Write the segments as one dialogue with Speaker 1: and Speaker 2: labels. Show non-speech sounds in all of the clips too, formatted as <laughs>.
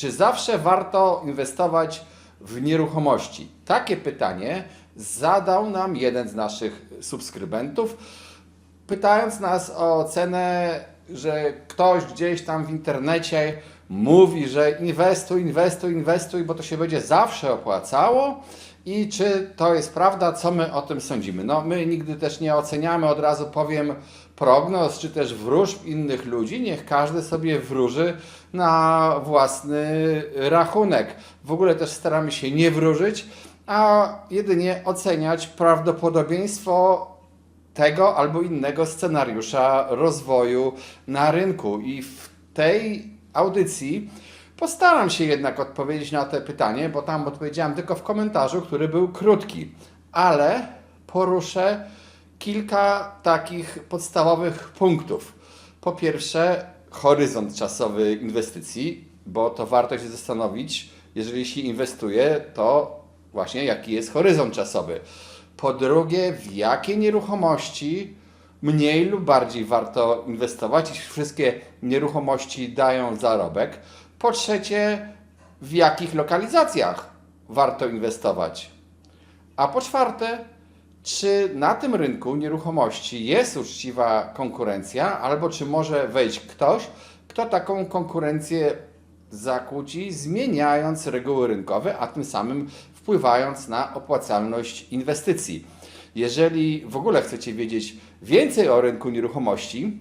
Speaker 1: Czy zawsze warto inwestować w nieruchomości? Takie pytanie zadał nam jeden z naszych subskrybentów, pytając nas o cenę, że ktoś gdzieś tam w internecie mówi, że inwestuj, inwestuj, inwestuj, bo to się będzie zawsze opłacało. I czy to jest prawda, co my o tym sądzimy? No, my nigdy też nie oceniamy, od razu powiem, prognoz czy też wróżb innych ludzi. Niech każdy sobie wróży na własny rachunek. W ogóle też staramy się nie wróżyć, a jedynie oceniać prawdopodobieństwo tego albo innego scenariusza rozwoju na rynku. I w tej audycji postaram się jednak odpowiedzieć na to pytanie, bo tam odpowiedziałem tylko w komentarzu, który był krótki, ale poruszę kilka takich podstawowych punktów. Po pierwsze, horyzont czasowy inwestycji, bo to warto się zastanowić, jeżeli się inwestuje, to właśnie jaki jest horyzont czasowy. Po drugie, w jakie nieruchomości mniej lub bardziej warto inwestować, jeśli wszystkie nieruchomości dają zarobek. Po trzecie, w jakich lokalizacjach warto inwestować. A po czwarte, czy na tym rynku nieruchomości jest uczciwa konkurencja, albo czy może wejść ktoś, kto taką konkurencję zakłóci, zmieniając reguły rynkowe, a tym samym wpływając na opłacalność inwestycji. Jeżeli w ogóle chcecie wiedzieć więcej o rynku nieruchomości,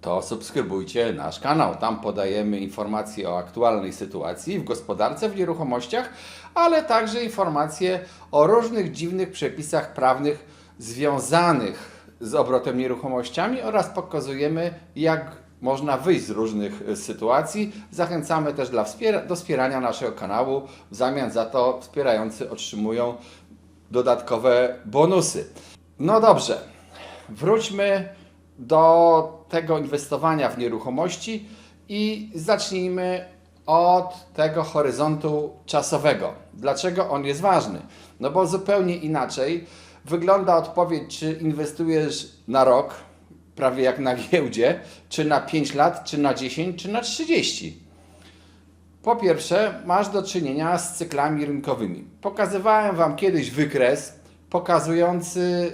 Speaker 1: to subskrybujcie nasz kanał. Tam podajemy informacje o aktualnej sytuacji w gospodarce, w nieruchomościach, ale także informacje o różnych dziwnych przepisach prawnych związanych z obrotem nieruchomościami oraz pokazujemy, jak można wyjść z różnych e, sytuacji. Zachęcamy też do wspierania naszego kanału. W zamian za to wspierający otrzymują dodatkowe bonusy. No dobrze, wróćmy do tego inwestowania w nieruchomości i zacznijmy od tego horyzontu czasowego. Dlaczego on jest ważny? No bo zupełnie inaczej wygląda odpowiedź, czy inwestujesz na rok, prawie jak na giełdzie, czy na 5 lat, czy na 10, czy na 30. Po pierwsze, masz do czynienia z cyklami rynkowymi. Pokazywałem Wam kiedyś wykres pokazujący,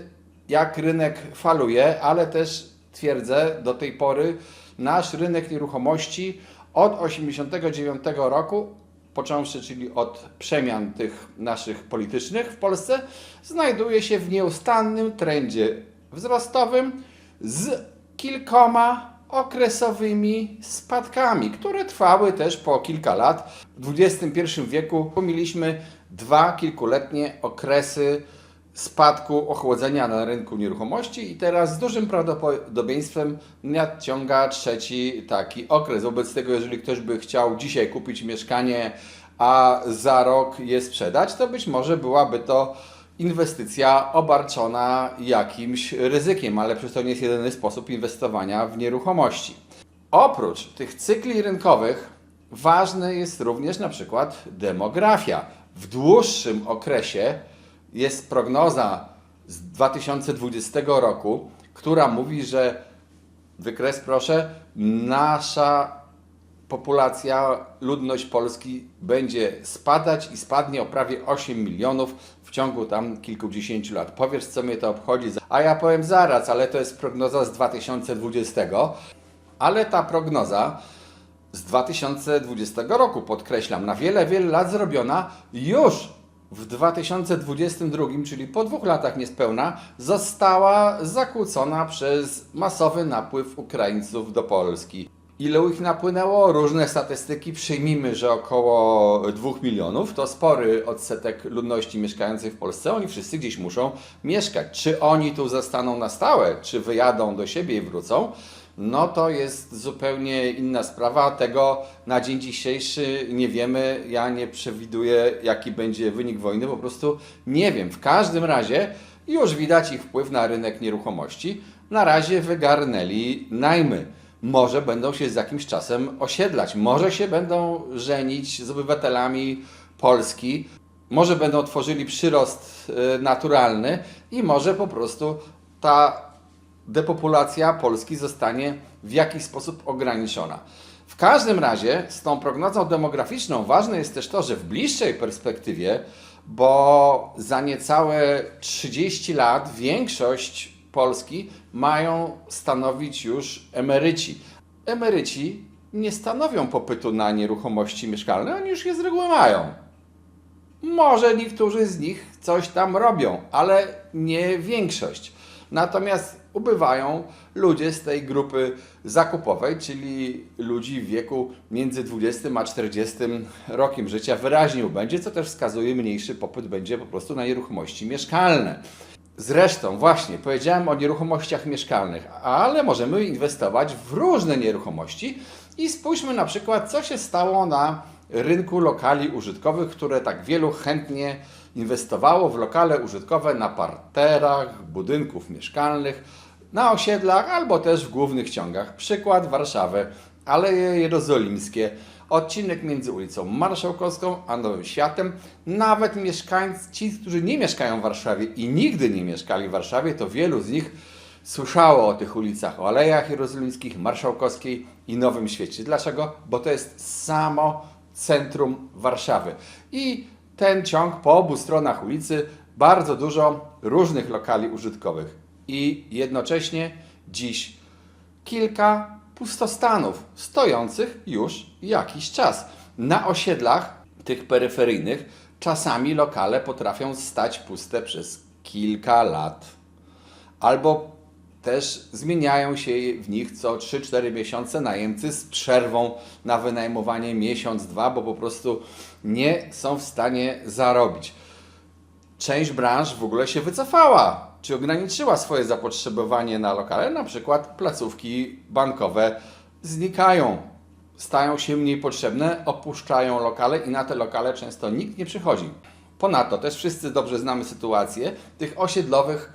Speaker 1: jak rynek faluje, ale też twierdzę do tej pory, nasz rynek nieruchomości od 1989 roku, począwszy czyli od przemian tych naszych politycznych w Polsce, znajduje się w nieustannym trendzie wzrostowym z kilkoma okresowymi spadkami, które trwały też po kilka lat. W XXI wieku mieliśmy dwa kilkuletnie okresy spadku ochłodzenia na rynku nieruchomości i teraz z dużym prawdopodobieństwem nadciąga trzeci taki okres. Wobec tego, jeżeli ktoś by chciał dzisiaj kupić mieszkanie, a za rok je sprzedać, to być może byłaby to inwestycja obarczona jakimś ryzykiem, ale przecież to nie jest jedyny sposób inwestowania w nieruchomości. Oprócz tych cykli rynkowych ważny jest również na przykład demografia. W dłuższym okresie jest prognoza z 2020 roku, która mówi, że wykres proszę, nasza populacja, ludność Polski będzie spadać i spadnie o prawie 8 milionów w ciągu tam kilkudziesięciu lat. Powiesz, co mnie to obchodzi? A ja powiem zaraz, ale to jest prognoza z 2020, ale ta prognoza z 2020 roku, podkreślam, na wiele, wiele lat zrobiona, już w 2022, czyli po dwóch latach niespełna, została zakłócona przez masowy napływ Ukraińców do Polski. Ile ich napłynęło? Różne statystyki. Przyjmijmy, że około 2 milionów. To spory odsetek ludności mieszkającej w Polsce. Oni wszyscy gdzieś muszą mieszkać. Czy oni tu zostaną na stałe, czy wyjadą do siebie i wrócą? No to jest zupełnie inna sprawa. Tego na dzień dzisiejszy nie wiemy. Ja nie przewiduję, jaki będzie wynik wojny. Po prostu nie wiem. W każdym razie już widać ich wpływ na rynek nieruchomości. Na razie wygarnęli najmy może będą się z jakimś czasem osiedlać, może się będą żenić z obywatelami Polski, może będą tworzyli przyrost y, naturalny i może po prostu ta depopulacja Polski zostanie w jakiś sposób ograniczona. W każdym razie z tą prognozą demograficzną ważne jest też to, że w bliższej perspektywie, bo za niecałe 30 lat większość Polski mają stanowić już emeryci. Emeryci nie stanowią popytu na nieruchomości mieszkalne, oni już je z reguły mają. Może niektórzy z nich coś tam robią, ale nie większość. Natomiast ubywają ludzie z tej grupy zakupowej, czyli ludzi w wieku między 20 a 40 rokiem życia wyraźnie ubędzie, co też wskazuje mniejszy popyt będzie po prostu na nieruchomości mieszkalne. Zresztą, właśnie, powiedziałem o nieruchomościach mieszkalnych, ale możemy inwestować w różne nieruchomości i spójrzmy na przykład, co się stało na rynku lokali użytkowych, które tak wielu chętnie inwestowało w lokale użytkowe na parterach budynków mieszkalnych, na osiedlach albo też w głównych ciągach. Przykład Warszawy, Aleje Jerozolimskie, odcinek między ulicą Marszałkowską a Nowym Światem. Nawet mieszkańcy, ci, którzy nie mieszkają w Warszawie i nigdy nie mieszkali w Warszawie, to wielu z nich słyszało o tych ulicach, o Alejach Jerozolimskich, Marszałkowskiej i Nowym Świecie. Dlaczego? Bo to jest samo centrum Warszawy. I ten ciąg po obu stronach ulicy bardzo dużo różnych lokali użytkowych. I jednocześnie dziś kilka pustostanów stojących już jakiś czas. Na osiedlach tych peryferyjnych czasami lokale potrafią stać puste przez kilka lat. Albo też zmieniają się w nich co 3-4 miesiące najemcy z przerwą na wynajmowanie miesiąc, dwa, bo po prostu nie są w stanie zarobić. Część branż w ogóle się wycofała, czy ograniczyła swoje zapotrzebowanie na lokale, na przykład placówki bankowe znikają, stają się mniej potrzebne, opuszczają lokale i na te lokale często nikt nie przychodzi. Ponadto też wszyscy dobrze znamy sytuację tych osiedlowych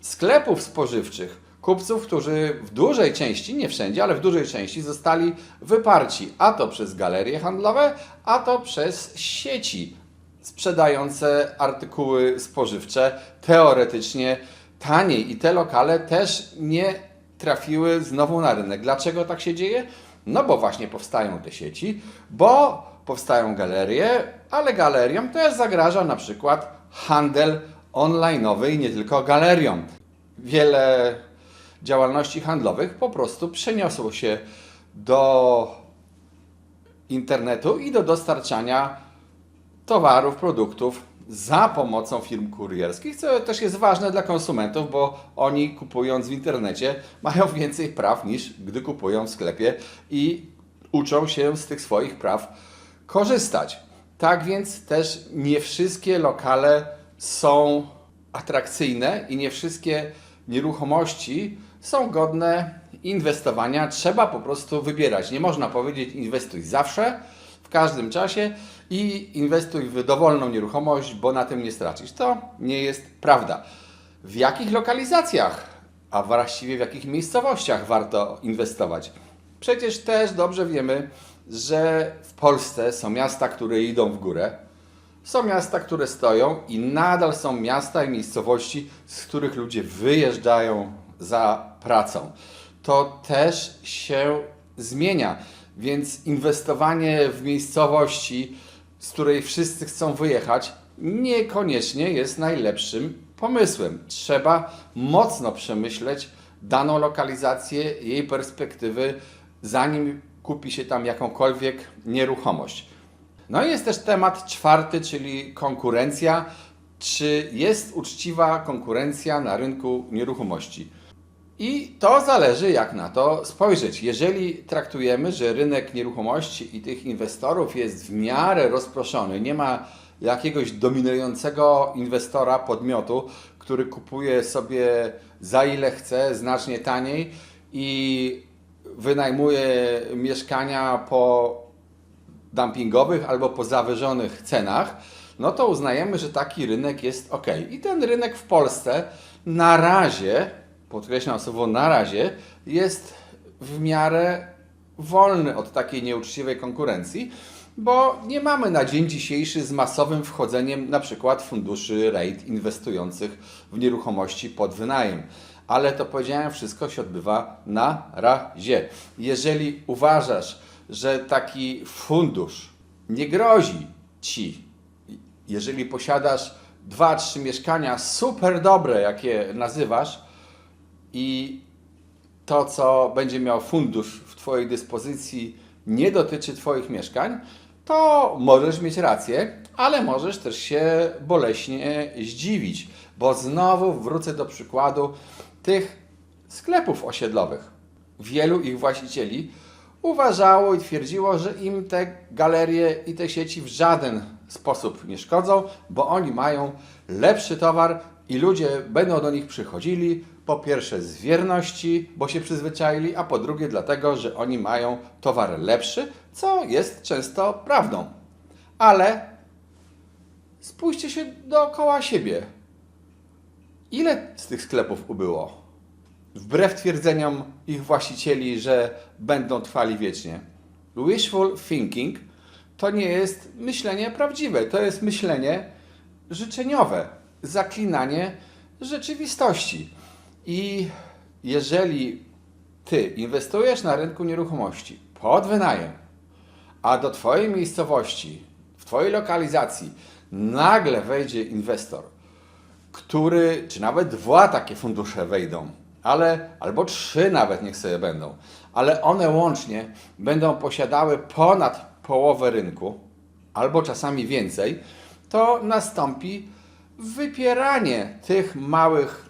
Speaker 1: sklepów spożywczych, kupców, którzy w dużej części, nie wszędzie, ale w dużej części zostali wyparci, a to przez galerie handlowe, a to przez sieci sprzedające artykuły spożywcze teoretycznie taniej i te lokale też nie trafiły znowu na rynek. Dlaczego tak się dzieje? No bo właśnie powstają te sieci, bo powstają galerie, ale galeriom też zagraża na przykład handel online'owy i nie tylko galeriom. Wiele działalności handlowych po prostu przeniosło się do internetu i do dostarczania towarów, produktów za pomocą firm kurierskich, co też jest ważne dla konsumentów, bo oni kupując w internecie mają <laughs> więcej praw niż gdy kupują w sklepie i uczą się z tych swoich praw korzystać. Tak więc też nie wszystkie lokale są atrakcyjne i nie wszystkie nieruchomości są godne inwestowania. Trzeba po prostu wybierać. Nie można powiedzieć inwestuj zawsze, każdym czasie i inwestuj w dowolną nieruchomość, bo na tym nie stracisz. To nie jest prawda. W jakich lokalizacjach, a właściwie w jakich miejscowościach warto inwestować? Przecież też dobrze wiemy, że w Polsce są miasta, które idą w górę. Są miasta, które stoją i nadal są miasta i miejscowości, z których ludzie wyjeżdżają za pracą. To też się zmienia, więc inwestowanie w miejscowości, z której wszyscy chcą wyjechać, niekoniecznie jest najlepszym pomysłem. Trzeba mocno przemyśleć daną lokalizację, jej perspektywy, zanim kupi się tam jakąkolwiek nieruchomość. No i jest też temat czwarty, czyli konkurencja. Czy jest uczciwa konkurencja na rynku nieruchomości? I to zależy, jak na to spojrzeć. Jeżeli traktujemy, że rynek nieruchomości i tych inwestorów jest w miarę rozproszony, nie ma jakiegoś dominującego inwestora, podmiotu, który kupuje sobie za ile chce, znacznie taniej i wynajmuje mieszkania po dumpingowych albo po zawyżonych cenach, no to uznajemy, że taki rynek jest ok. I ten rynek w Polsce na razie, podkreślam słowo na razie, jest w miarę wolny od takiej nieuczciwej konkurencji, bo nie mamy na dzień dzisiejszy z masowym wchodzeniem na przykład funduszy REIT inwestujących w nieruchomości pod wynajem. Ale to powiedziałem, wszystko się odbywa na razie. Jeżeli uważasz, że taki fundusz nie grozi ci, jeżeli posiadasz dwa, trzy mieszkania super dobre, jakie nazywasz, i to, co będzie miał fundusz w Twojej dyspozycji, nie dotyczy Twoich mieszkań, to możesz mieć rację, ale możesz też się boleśnie zdziwić, bo znowu wrócę do przykładu tych sklepów osiedlowych. Wielu ich właścicieli uważało i twierdziło, że im te galerie i te sieci w żaden sposób nie szkodzą, bo oni mają lepszy towar i ludzie będą do nich przychodzili po pierwsze z wierności, bo się przyzwyczaili, a po drugie dlatego, że oni mają towar lepszy, co jest często prawdą. Ale spójrzcie się dookoła siebie. Ile z tych sklepów ubyło? Wbrew twierdzeniom ich właścicieli, że będą trwali wiecznie. Wishful thinking to nie jest myślenie prawdziwe, to jest myślenie życzeniowe, zaklinanie rzeczywistości. I jeżeli ty inwestujesz na rynku nieruchomości pod wynajem, a do twojej miejscowości, w twojej lokalizacji nagle wejdzie inwestor, który, czy nawet dwa takie fundusze wejdą, ale albo trzy nawet niech sobie będą, ale one łącznie będą posiadały ponad połowę rynku, albo czasami więcej, to nastąpi wypieranie tych małych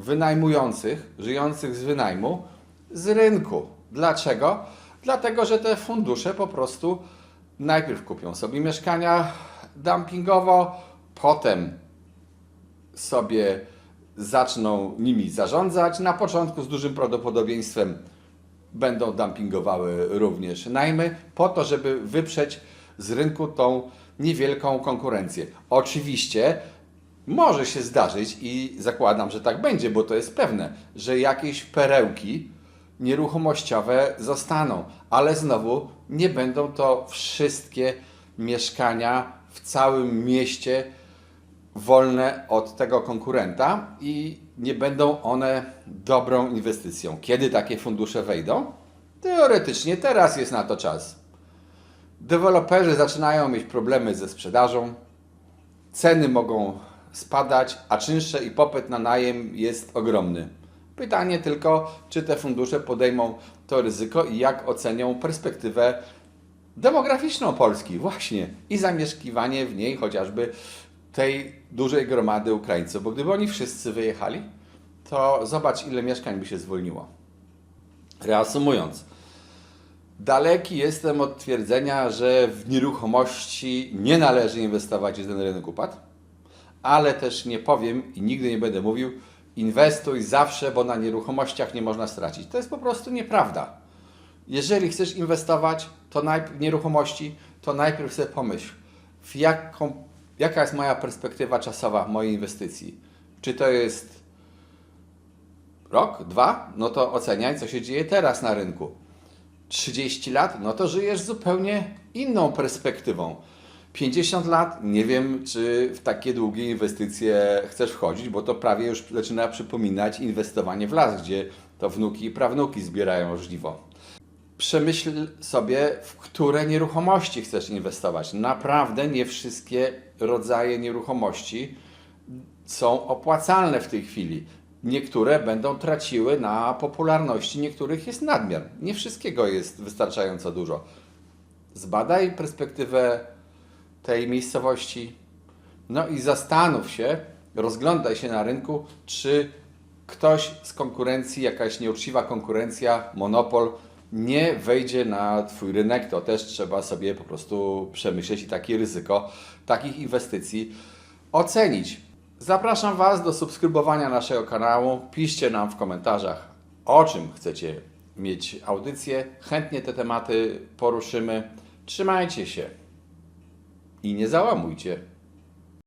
Speaker 1: wynajmujących, żyjących z wynajmu, z rynku. Dlaczego? Dlatego, że te fundusze po prostu najpierw kupią sobie mieszkania dumpingowo, potem sobie zaczną nimi zarządzać. Na początku z dużym prawdopodobieństwem będą dumpingowały również najmy, po to, żeby wyprzeć z rynku tą niewielką konkurencję. Oczywiście może się zdarzyć i zakładam, że tak będzie, bo to jest pewne, że jakieś perełki nieruchomościowe zostaną, ale znowu nie będą to wszystkie mieszkania w całym mieście wolne od tego konkurenta i nie będą one dobrą inwestycją. Kiedy takie fundusze wejdą? Teoretycznie teraz jest na to czas. Deweloperzy zaczynają mieć problemy ze sprzedażą, ceny mogą spadać, a czynsze i popyt na najem jest ogromny. Pytanie tylko, czy te fundusze podejmą to ryzyko i jak ocenią perspektywę demograficzną Polski, właśnie, i zamieszkiwanie w niej chociażby tej dużej gromady Ukraińców, bo gdyby oni wszyscy wyjechali, to zobacz, ile mieszkań by się zwolniło. Reasumując, daleki jestem od twierdzenia, że w nieruchomości nie należy inwestować, gdy ten rynek upadł, ale też nie powiem i nigdy nie będę mówił, inwestuj zawsze, bo na nieruchomościach nie można stracić. To jest po prostu nieprawda. Jeżeli chcesz inwestować to najpierw nieruchomości, to najpierw sobie pomyśl, jaką, jaka jest moja perspektywa czasowa mojej inwestycji. Czy to jest rok, dwa? No to oceniaj, co się dzieje teraz na rynku. 30 lat? No to żyjesz zupełnie inną perspektywą. 50 lat? Nie wiem, czy w takie długie inwestycje chcesz wchodzić, bo to prawie już zaczyna przypominać inwestowanie w las, gdzie to wnuki i prawnuki zbierają żniwo przemyśl sobie, w które nieruchomości chcesz inwestować. Naprawdę nie wszystkie rodzaje nieruchomości są opłacalne w tej chwili. Niektóre będą traciły na popularności, niektórych jest nadmiar. Nie wszystkiego jest wystarczająco dużo. Zbadaj perspektywę tej miejscowości, no i zastanów się, rozglądaj się na rynku, czy ktoś z konkurencji, jakaś nieuczciwa konkurencja, monopol, nie wejdzie na Twój rynek, to też trzeba sobie po prostu przemyśleć i takie ryzyko takich inwestycji ocenić. Zapraszam Was do subskrybowania naszego kanału. Piszcie nam w komentarzach, o czym chcecie mieć audycję. Chętnie te tematy poruszymy. Trzymajcie się i nie załamujcie.